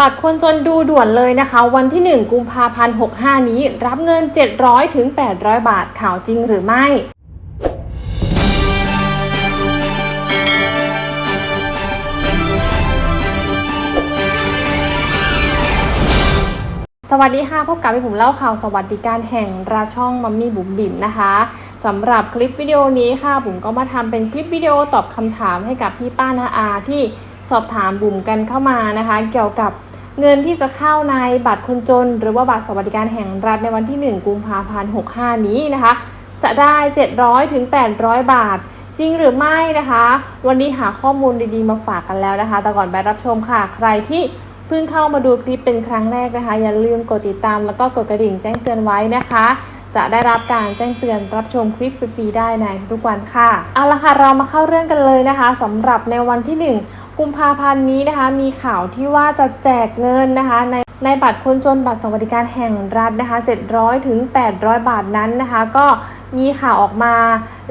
บัตรคนจนดูด่วนเลยนะคะ วันที่ 1 กุมภาพันธ์65 นี้ รับเงิน 700ถึง800 บาทข่าวจริงหรือไม่สวัสดีค่ะ พบกับพี่ผมเล่าข่าวสวัสดิการแห่งราช่องมัมมี่บุ๋มบิ๋มนะคะสำหรับคลิปวิดีโอนี้ค่ะบุ๋มก็มาทำเป็นคลิปวิดีโอตอบคำถามให้กับพี่ป้านาอาที่สอบถามบุ๋มกันเข้ามานะคะ เกี่ยวกับ เงินที่จะเข้าในบัตรคนจน หรือว่าบัตรสวัสดิการแห่งรัฐในวันที่ 1 กุมภาพันธ์ 65 นี้นะคะ จะได้ 700ถึง800 บาท จริงหรือไม่นะคะ วันนี้หาข้อมูลดีๆมาฝากกันแล้วนะคะ แต่ก่อนไปรับชมค่ะ ใครที่เพิ่งเข้ามาดูคลิปเป็นครั้งแรกนะคะ อย่าลืมกดติดตามแล้วก็กดกระดิ่งแจ้งเตือนไว้นะคะ จะได้รับการแจ้งเตือนรับชมคลิปฟรีๆได้ในทุกวันค่ะเอาละค่ะเรามาเข้าเรื่องกันเลยนะคะสำหรับในวันที่ 1 กุมภาพันธ์นี้นะคะ มีข่าวที่ว่าจะแจกเงินนะคะในในบัตรคนจนบัตรสวัสดิการแห่งรัฐนะคะ700ถึง800 บาทนั้นนะคะ ก็มีข่าวออกมา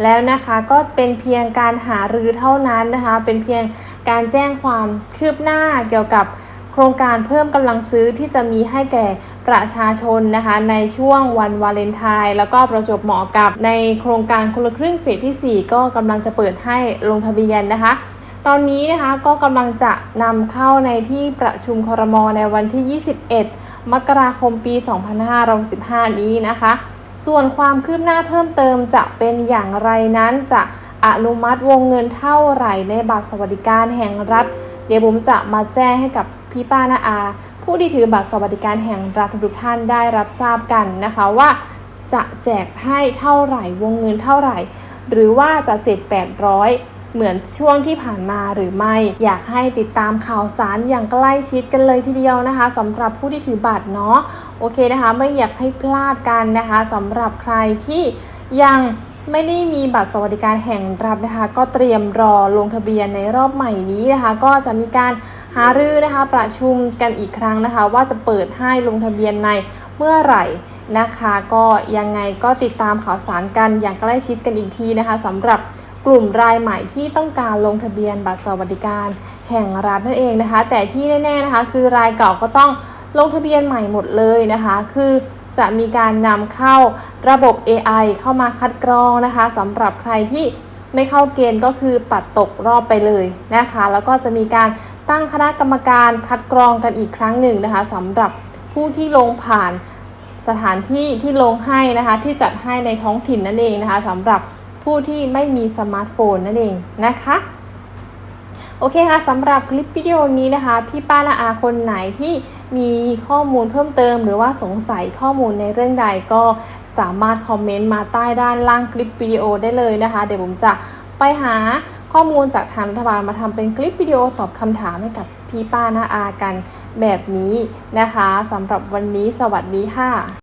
แล้วนะคะก็เป็นเพียงการหารือเท่านั้นนะคะ เป็นเพียงการแจ้งความคืบหน้าเกี่ยวกับโครงการเพิ่มกำลังซื้อที่จะมีให้แก่ประชาชนนะคะ ในช่วงวันวาเลนไทน์แล้วก็ประจบเหมาะกับในโครงการคนละครึ่งเฟสที่ 4 ก็กำลังจะเปิดให้ลงทะเบียนนะคะ ตอนนี้นะคะก็กำลังจะนำเข้าในที่ประชุมครมในวันที่ 21 มกราคมปี 2565 นี้นะคะ ส่วนความคืบหน้าเพิ่มเติมจะเป็นอย่างไรนั้นจะอนุมัติวงเงินเท่าไหร่ในบัตรสวัสดิการแห่งรัฐ เดี๋ยวบุ๋มจะมาแจ้งให้กับพี่ป้านาอา ผู้ที่ถือบัตรสวัสดิการแห่งรัฐทุกท่านได้รับทราบกันนะคะว่า จะแจกให้เท่าไหร่วงเงินเท่าไหร่ หรือว่าจะเจ็ดแปดร้อย เหมือนช่วงที่ผ่านมาหรือไม่ อยากให้ติดตามข่าวสารอย่างใกล้ชิดกันเลยทีเดียวนะคะสำหรับผู้ที่ถือบัตรเนาะโอเคนะคะ ไม่อยากให้พลาดกันนะคะสำหรับใครที่ยังไม่ได้มีบัตรสวัสดิการแห่งรัฐนะคะ ก็เตรียมรอลงทะเบียนในรอบใหม่นี้นะคะ ก็จะมีการหารือนะคะ ประชุมกันอีกครั้งนะคะ ว่าจะเปิดให้ลงทะเบียนในเมื่อไหร่นะคะ ก็ยังไงก็ติดตามข่าวสารกันอย่างใกล้ชิดกันอีกทีนะคะสำหรับ กลุ่มรายใหม่ที่ต้องการลงทะเบียนบัตรสวัสดิการแห่งรัฐนั่นเองนะคะ แต่ที่แน่ๆนะคะ คือรายเก่าก็ต้องลงทะเบียนใหม่หมดเลยนะคะ คือจะมีการนำเข้าระบบ AI เข้ามาคัดกรองนะคะสำหรับใครที่ไม่เข้าเกณฑ์ก็คือปัดตกรอบไปเลยนะคะ แล้วก็จะมีการตั้งคณะกรรมการคัดกรองกันอีกครั้งหนึ่งนะคะสำหรับผู้ที่ลงผ่านสถานที่ที่ลงให้นะคะ ที่จัดให้ในท้องถิ่นนั่นเองนะคะสำหรับ ผู้ที่ไม่มีสมาร์ทโฟนนั่นเองนะคะโอเคค่ะสำหรับคลิปวิดีโอนี้นะคะ พี่ป้านาอาคนไหนที่มีข้อมูลเพิ่มเติม หรือว่าสงสัยข้อมูลในเรื่องใดก็สามารถคอมเมนต์มาใต้ด้านล่างคลิปวิดีโอได้เลยนะคะ เดี๋ยวผมจะไปหาข้อมูลจากทางรัฐบาลมาทำเป็นคลิปวิดีโอตอบคำถามให้กับพี่ป้านาอากันแบบนี้นะคะสำหรับวันนี้สวัสดีค่ะ